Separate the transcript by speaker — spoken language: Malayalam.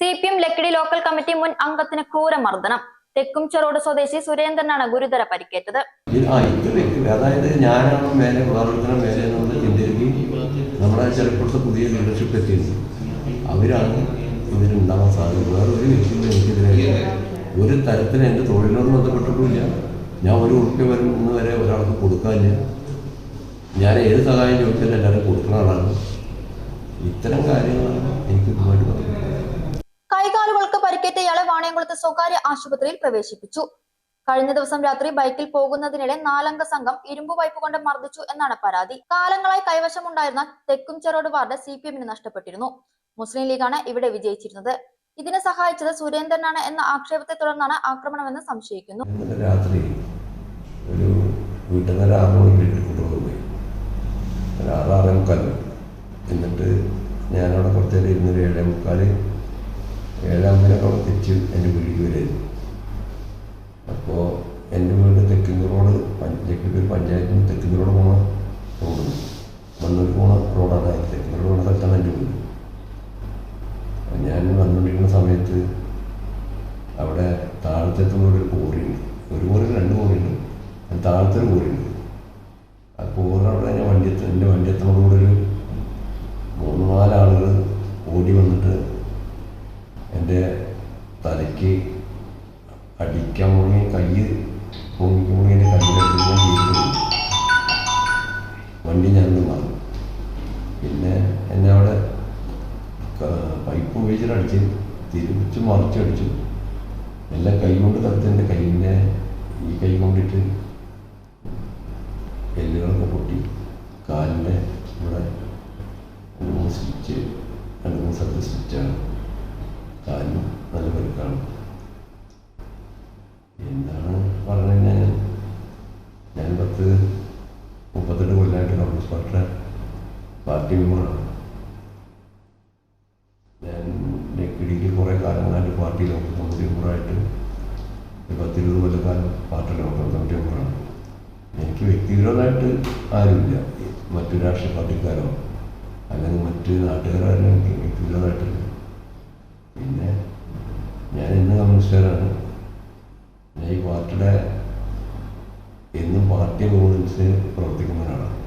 Speaker 1: C P M Lakkidi local committee മുൻ അംഗത്തിന് ക്രൂരമർദ്ദനം. തെക്കും ചെറോട് സ്വദേശി സുരേന്ദ്രനാണ് ഗുരുതര പരിക്കേറ്റത്.
Speaker 2: അതായത് നമ്മുടെ ചിലപ്പോഴത്തെ പുതിയ ലീഡർഷിപ്പ് എത്തിയത് അവരാണ് ഇതിനുണ്ടാവാൻ സാധ്യത. വേറെ ഒരു വ്യക്തിയും എനിക്കെതിരെ ഒരു തരത്തിൽ എന്റെ തൊഴിലിനോട് ബന്ധപ്പെട്ടിട്ടില്ല. ഞാൻ ഒരു ഉറുപ്പ്യ വരും വരെ ഒരാൾക്ക് കൊടുക്കാനില്ല. ഞാൻ ഏത് സഹായം ചോദിച്ചാലും എല്ലാവരും കൊടുക്കുന്ന ആളാണ്. ഇത്തരം കാര്യങ്ങളാണ് എനിക്ക് ഇതുമായിട്ട്
Speaker 1: കൈകാലുകൾക്ക് പരിക്കേറ്റ ഇയാളെ വാണയംകുളത്ത് സ്വകാര്യ ആശുപത്രിയിൽ പ്രവേശിപ്പിച്ചു. കഴിഞ്ഞ ദിവസം രാത്രി ബൈക്കിൽ പോകുന്നതിനിടെ നാലംഗ സംഘം ഇരുമ്പു പൈപ്പ് കൊണ്ട് മർദ്ദിച്ചു എന്നാണ് പരാതി. കാലങ്ങളായി കൈവശമുണ്ടായിരുന്ന തെക്കും ചെറോട് വാർഡ് സി പി എമ്മിന് നഷ്ടപ്പെട്ടിരുന്നു. മുസ്ലിം ലീഗാണ് ഇവിടെ വിജയിച്ചിരുന്നത്. ഇതിനെ സഹായിച്ചത് സുരേന്ദ്രനാണ് എന്ന ആക്ഷേപത്തെ തുടർന്നാണ് ആക്രമണമെന്ന് സംശയിക്കുന്നു.
Speaker 2: രാത്രി ഒരു വീട്ടിൽ നിന്ന് ആറ് മണിക്ക് കൊണ്ടുപോയി. എന്നിട്ട് ഞാനവിടെ കുറച്ചേരം ഇരുന്നൊരു ഏഴേ മുക്കാൽ ഏഴാമ്പലൊക്കെ അവിടെ പ്രവർത്തിച്ച് എന്റെ വീട്ടിൽ വരുമായിരുന്നു അപ്പോൾ എന്റെ വീട് തെക്കിന്ന് റോഡ് തെക്കിപ്പൂർ പഞ്ചായത്തിന് തെക്കിന്ന് റോഡ് പോണ റോഡ്. മണ്ണൂർ പോണ റോഡാണ് തെക്കിന്ന് റോഡ് പോണ സ്ഥലത്താണ് എന്റെ വീട്. ഞാൻ വന്നുകൊണ്ടിരിക്കുന്ന സമയത്ത് അവിടെ താഴത്തെ ഒരു കോറിയുണ്ട് ഒരു കോറി രണ്ട് കോറിയുണ്ട് താഴത്തെ ഒരു കോറിയുണ്ട് ആ കോറി അവിടെ ഞാൻ വണ്ടി എത്തി. എന്റെ വണ്ടി എന്റെ തലയ്ക്ക് അടിക്കാൻ മുങ്ങി കൈ പൊങ്ങിക്ക് പോയി എന്റെ കയ്യിലെടുത്ത് ഞാൻ വണ്ടി ഞാനൊന്ന് മാറി. പിന്നെ എന്നെ അവിടെ പൈപ്പ് ഉപയോഗിച്ചിട്ട് അടിച്ച് തിരിച്ച് മറിച്ചടിച്ചു എല്ലാം കൈ കൊണ്ട് തടുത്ത് എന്റെ കൈയിന്റെ ഈ കൈ കൊണ്ടിട്ട് എല്ലുകളൊക്കെ പൊട്ടി കാലിന്റെ ഇവിടെ സ്റ്റിച്ച് രണ്ട് മൂന്ന് സ്ഥലത്ത് സ്റ്റിച്ചാണ്. കാലിന് നല്ല പരിക്കാണ് എന്താണ് പറഞ്ഞു കഴിഞ്ഞാൽ ഞാൻ പത്ത് മുപ്പത്തെട്ട് കൊല്ലമായിട്ട് കമ്മ്യൂണിസ്റ്റ് പാർട്ടിയുടെ പാർട്ടി മെമ്പറാണ് ഞാൻ ലക്കിടിയിൽ കുറേ കാലങ്ങളായിട്ട് പാർട്ടി ലോക്കൽ കമ്മിറ്റി മെമ്പറായിട്ട് പത്തിരുപത് കൊല്ലക്കാലം പാർട്ടി ലോക്കൽ കമ്മിറ്റി മെമ്പറാണ്. എനിക്ക് വ്യക്തിപരമായിട്ട് ആരുമില്ല. മറ്റു രാഷ്ട്രീയ പാർട്ടിക്കാരോ അല്ലെങ്കിൽ മറ്റ് നാട്ടുകാരോ എനിക്ക് വ്യക്തിപരമായിട്ടില്ല പിന്നെ ഞാൻ ഈ പാർട്ടിയുടെ എന്നും പാർട്ടി ഗവൺമെൻസിന് പ്രവർത്തിക്കുന്ന ഒരാളാണ്